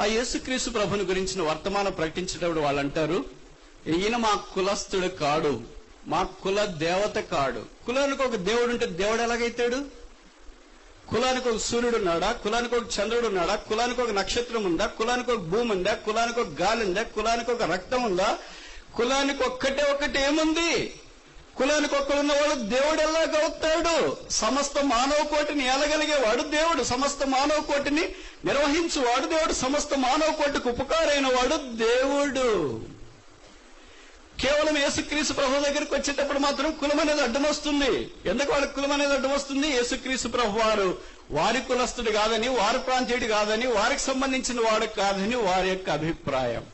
ఆ యేసుక్రీస్తు ప్రభుని గురించిన వర్తమానం ప్రకటించేటప్పుడు వాళ్ళు అంటారు ఈయన మా కులస్తుడు కాడు మా కుల దేవత కాడు. కులానికి ఒక దేవుడు ఉంటే దేవుడు ఎలాగైతాడు? కులానికి ఒక సూర్యుడు ఉన్నాడా? కులానికి ఒక చంద్రుడు ఉన్నాడా? కులానికి ఒక నక్షత్రం ఉందా? కులానికి ఒక భూమి ఉందా? కులానికి ఒక గాలి ఉందా? కులానికి ఒక రక్తం ఉందా? కులానికి ఒక్కటే ఒక్కటి ఏముంది? కులానికి ఒక్కడున్నవాడు దేవుడు ఎలాగవుతాడు సమస్త మానవ కోటిని ఏలగలిగేవాడు దేవుడు. సమస్త మానవ కోటిని నిర్వహించువాడు దేవుడు. సమస్త మానవ కోటికి ఉపకారైన వాడు దేవుడు. కేవలం యేసుక్రీసు ప్రభు దగ్గరికి వచ్చేటప్పుడు మాత్రం కులం అనేది అడ్డం వస్తుంది ఎందుకు వాళ్ళకి కులం అనేది అడ్డం వస్తుంది యేసుక్రీస్తు ప్రభు వారు వారి కులస్తుడు కాదని వారి ప్రాంతీయుడు కాదని వారికి సంబంధించిన వాడు కాదని వారి యొక్క అభిప్రాయం.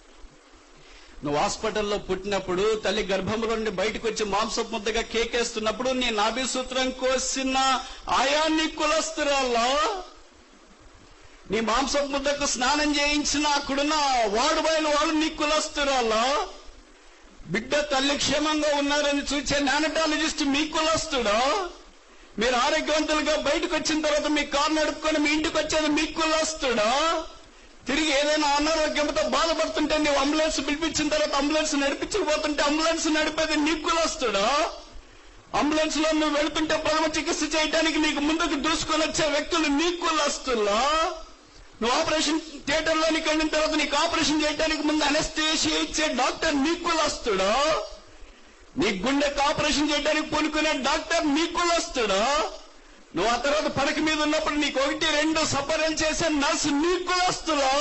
నువ్వు హాస్పిటల్లో పుట్టినప్పుడు తల్లి గర్భంలో నుండి బయటకు వచ్చి మాంసపు ముద్దగా కేకేస్తున్నప్పుడు నీ నాభిసూత్రం కోసిన ఆయాన్ని కులస్తురాల్లో. నీ మాంసపు ముద్దకు స్నానం చేయించిన అక్కడున్న వాడు బయలు వాళ్ళు నీ కులస్తురాల్లో. బిడ్డ తల్లి క్షేమంగా ఉన్నారని చూసే నానటాలజిస్ట్ మీ కులస్తుడు. మీరు ఆరోగ్యవంతులుగా బయటకు వచ్చిన తర్వాత మీ కారు నడుపుకొని మీ ఇంటికి వచ్చేది మీ కులస్తుడా. తిరిగి ఏదైనా అనారోగ్యంతో బాధపడుతుంటే నీవు అంబులెన్స్ పిలిపించిన తర్వాత అంబులెన్స్ నడిపించకపోతుంటే అంబులెన్స్ నడిపేది నీకు కులస్తుడా? అంబులెన్స్లో నువ్వు వెళుతుంటే ప్రథమ చికిత్స చేయడానికి నీకు ముందుకు దూసుకొని వచ్చే వ్యక్తులు నీకు కులస్తులా? నువ్వు ఆపరేషన్ థియేటర్ లోనికి వెళ్ళిన తర్వాత నీకు ఆపరేషన్ చేయడానికి ముందు అనెస్థేషియా ఇచ్చే డాక్టర్ నీకు వస్తుడు నీ గుండెకు ఆపరేషన్ చేయడానికి పూనుకునే డాక్టర్ నీకు వస్తుడు నువ్వు ఆ తర్వాత పడక మీద ఉన్నప్పుడు నీకు ఒకటి రెండు సపర్యలు చేసే నర్సు నీకు కులస్తులా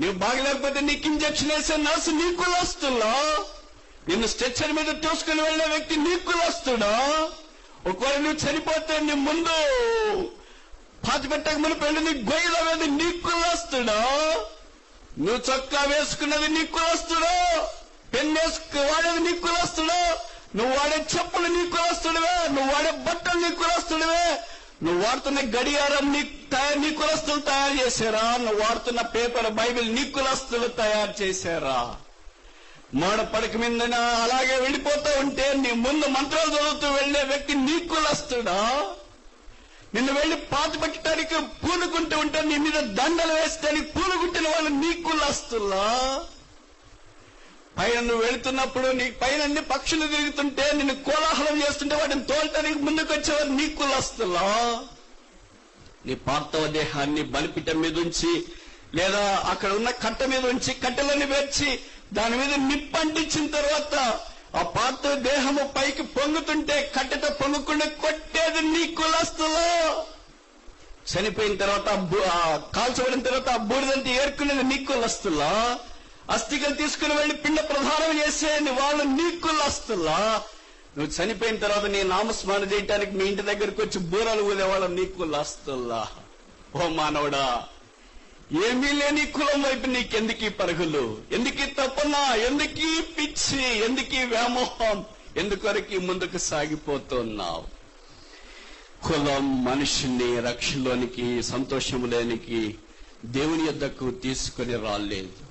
నీవు బాగలేకపోతే నీకు ఇంజక్షన్ వేసే నర్సు నీ కులస్తులా నిన్ను స్ట్రెచ్చర్ మీద తోసుకుని వెళ్ళే వ్యక్తి నీ కులస్తుడా ఒకవేళ నువ్వు చనిపోతే నీ ముందు పాతి పెట్టక మన నీ గొయ్యిలో మీద నీ కులస్తుడా నువ్వు చొక్కా వేసుకున్నది నీ కులస్తుడు పెన్ వేసుకు వాడేది నీ కులస్తుడు నువ్వు వాడే చెప్పులు నీ కులస్తుడివే నువ్వు వాడే బట్టలు నీ కులస్తుడివే. నువ్వు వాడుతున్న గడియారం నీ తయారు నీ కులస్తులు తయారు చేశారా? నువ్వు వాడుతున్న పేపర్ బైబిల్ నీ కులస్తులు తయారు చేశారా? మోడ పడక మీద అలాగే వెళ్ళిపోతూ ఉంటే నీ ముందు మంత్రాలు చదువుతూ వెళ్ళే వ్యక్తి నీ కులస్తుడా? నిన్ను వెళ్ళి పాత పెట్టడానికి పూనుకుంటూ ఉంటే నీ మీద దండలు వేస్తానికి పూనుకుంటున్న వాళ్ళు నీ కులస్తులా? పైన నువ్వు వెళుతున్నప్పుడు నీ పైన అన్ని పక్షులు తిరుగుతుంటే నిన్ను కోలాహలం చేస్తుంటే వాటిని తోలటానికి ముందుకు వచ్చేవారు నీ కులస్తులా. నీ పార్థవ దేహాన్ని బలిపిట మీద ఉంచి లేదా అక్కడ ఉన్న కట్ట మీద ఉంచి కట్టెలను వేర్చి దాని మీద నిప్పంటించిన తర్వాత ఆ పార్థవ దేహము పైకి పొంగుతుంటే కట్టెతో పొంగకుండా కొట్టేది నీ కులస్తులో. చనిపోయిన తర్వాత బూ- ఆ కాల్చబడిన తర్వాత ఆ బూడిదంతా ఏర్కొనేది నీ కులస్తులా? అస్థికలు తీసుకుని వెళ్ళి పిండ ప్రధానం చేసేది వాళ్ళు నీ నువ్వు చనిపోయిన తర్వాత నీ నామస్మరణ చేయటానికి మీ ఇంటి దగ్గరికి వచ్చి బూరలు ఊదేవాళ్ళు నీ నీకుల్లాస్తుల్లా ఓ మానవుడా ఏమీ లేని కులం వైపు నీకెందుకు పరుగులు? ఎందుకు ఈ తపన? ఎందుకు పిచ్చి? ఎందుకు వ్యామోహం? ఎందుకొరకు ముందుకు సాగిపోతున్నావు? కులం మనిషిని రక్షలోనికి సంతోషములేనికి దేవుని యొద్దకు తీసుకుని రాలేదు.